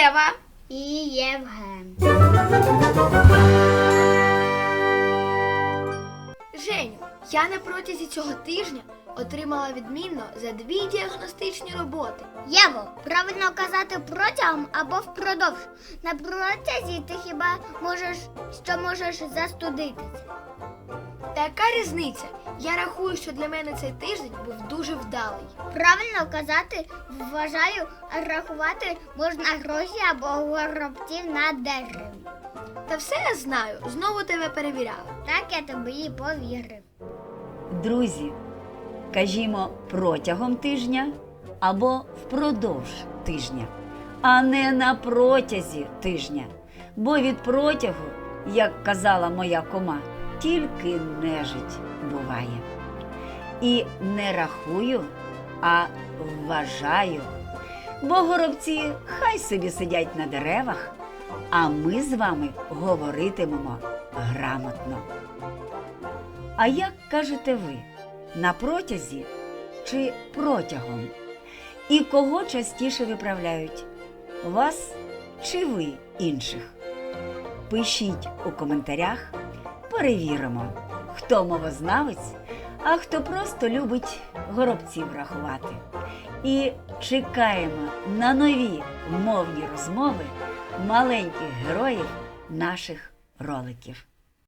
Єва. І Євген. Женю, я на протязі цього тижня отримала відмінно за дві діагностичні роботи. Єво, правильно казати протягом або впродовж. На протязі ти хіба можеш, що можеш застудитися. Та яка різниця? Я рахую, що для мене цей тиждень був дуже вдалий. Правильно казати, вважаю, рахувати можна гроші або горобців на дереві. Та все я знаю, знову тебе перевіряла. Так я тобі і повірив. Друзі, кажімо протягом тижня або впродовж тижня, а не на протязі тижня. Бо від протягу, як казала моя кома, тільки нежить буває. І не рахую, а вважаю. Бо горобці хай собі сидять на деревах, а ми з вами говоритимемо грамотно. А як кажете ви, на протязі чи протягом? І кого частіше виправляють? Вас чи ви інших? Пишіть у коментарях, перевіримо, хто мовознавець, а хто просто любить горобців рахувати. І чекаємо на нові мовні розмови маленьких героїв наших роликів.